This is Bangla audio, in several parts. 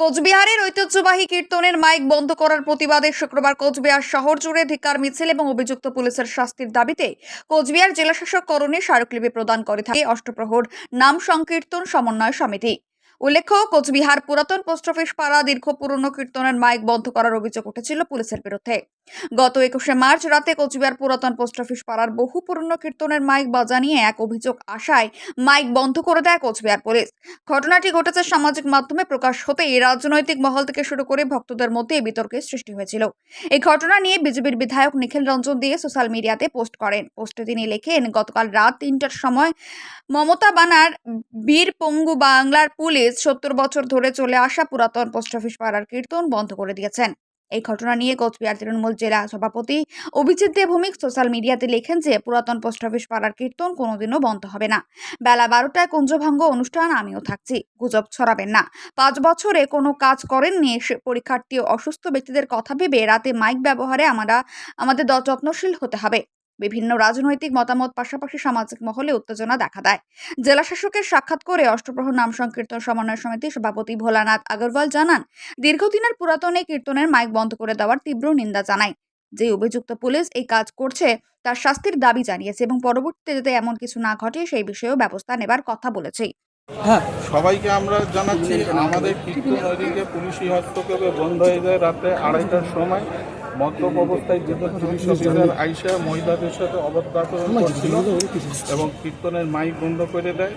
কোচবিহারের ঐতিহ্যবাহী কীর্তনের মাইক বন্ধ করার প্রতিবাদে শুক্রবার কোচবিহার শহর জুড়ে ধিকার মিছিল এবং অভিযুক্ত পুলিশের শাস্তির দাবিতে কোচবিহার জেলাশাসক করণে স্মারকলিপি প্রদান করে থাকে অষ্টপ্রহর নাম সংকীর্তন সমন্বয় সমিতি। উল্লেখ্য, কোচবিহার পুরাতন পোস্ট অফিস পাড়া দীর্ঘ পুরনো কীর্তনের মাইক বন্ধ করার অভিযোগ উঠেছিল পুলিশের বিরুদ্ধে। গত একুশে মার্চ রাতে কোচবিহার পুরাতন পোস্ট অফিস পাড়ার বহু পুরনো কীর্তনের মাইক বাজা নিয়ে এক অভিযোগ আসায় মাইক বন্ধ করে দেয় কোচবিহার পুলিশ। ঘটনাটি ঘটেছে সামাজিক মাধ্যমে প্রকাশ হতেই রাজনৈতিক মহল থেকে শুরু করে ভক্তদের মধ্যে বিতর্কের সৃষ্টি হয়েছিল। এই ঘটনা নিয়ে বিজেপির বিধায়ক নিখিল রঞ্জন দিয়ে সোশ্যাল মিডিয়াতে পোস্ট করেন। পোস্টে তিনি লেখেন, গতকাল রাত তিনটার সময় মমতা বানার, বীর পঙ্গু বাংলার পুলিশ সত্তর বছর ধরে চলে আসা পুরাতন পোস্ট অফিস পাড়ার কীর্তন বন্ধ করে দিয়েছেন। এই ঘটনা নিয়ে কোচবিহার তৃণমূল জেলা সভাপতি অভিজিৎ দেবভৌমিক সোশ্যাল মিডিয়াতে লেখেন যে, পুরাতন পোস্ট অফিস পাড়ার কীর্তন কোনোদিনও বন্ধ হবে না। বেলা বারোটায় কুঞ্জভঙ্গ অনুষ্ঠান আমিও থাকছি, গুজব ছড়াবেন না। পাঁচ বছরে কোনো কাজ করেননি পরীক্ষার্থী অসুস্থ ব্যক্তিদের কথা ভেবে রাতে মাইক ব্যবহারে আমরা, আমাদের যত্নশীল হতে হবে। বিভিন্ন রাজনৈতিক মতামত পাশাপাশি সামাজিক মহলে উত্তেজনা দেখা দেয়। জেলা শাসকের সাক্ষাৎ করে অষ্টপ্রহর নাম সংকীর্তন সমন্বয় সমিতি সভাপতি ভোলানাথ আগরওয়াল জানান, দীর্ঘদিনের পুরাতন এই কীর্তনের মাইক বন্ধ করে দেওয়ার তীব্র নিন্দা জানায়। যে অভিযুক্ত পুলিশ এই কাজ করছে, তার শাস্তির দাবি জানিয়েছে এবং পরবর্তীতে যাতে এমন কিছু না ঘটে, সেই বিষয়েও ব্যবস্থা নেবার কথা বলেছে। হ্যাঁ সবাইকে আমরা জানাচ্ছি, আমাদের কীর্তন ওইদিকে পুলিশি হস্তক্ষেপে বন্ধ হয়ে যায় রাতে আড়াইটার সময়। মদ্যপ অবস্থায় দুজন পুলিশ অফিসার আইসা মহিলাদের সাথে অবদ্ধ আচরণ করছিল এবং কীর্তনের মাইক বন্ধ করে দেয়।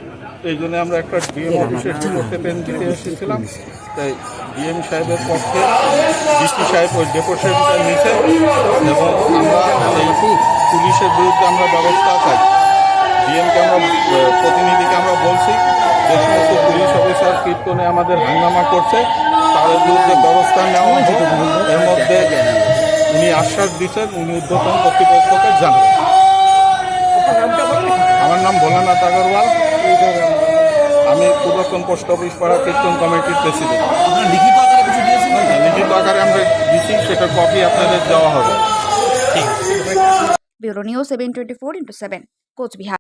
এই জন্য আমরা একটা ডিএম অফিসে করতে পেন দিতে এসেছিলাম। তাই ডিএম সাহেবের পক্ষে ডিসি সাহেব ওই ডেপুটেশনটা নিছে এবং আমরা এই পুলিশের বিরুদ্ধে আমরা ব্যবস্থা চাই। ডিএমকে আমরা, প্রতিনিধিকে আমরা বলছি যে সমস্ত পুলিশ অফিসার কীর্তনে আমাদের হাঙ্গামা করছে, তাদের বিরুদ্ধে ব্যবস্থা নেওয়া এর মধ্যে উনি আশ্বাস দিচ্ছেন উনি ঊর্ধ্বতন কর্তৃপক্ষকে জানাবেন। আমার নাম ভোলানাথ আগরওয়াল। আমি পূর্বতন পোস্ট অফিস পাড়া কীর্তন কমিটির প্রেসিডেন্ট। আপনার লিখিত আকারে কিছু দিয়েছেন? লিখিত আকারে আমরা দিচ্ছি সেটার কপি আপনাদের দেওয়া হবে। Bureau news seven twenty four into seven Cooch Behar.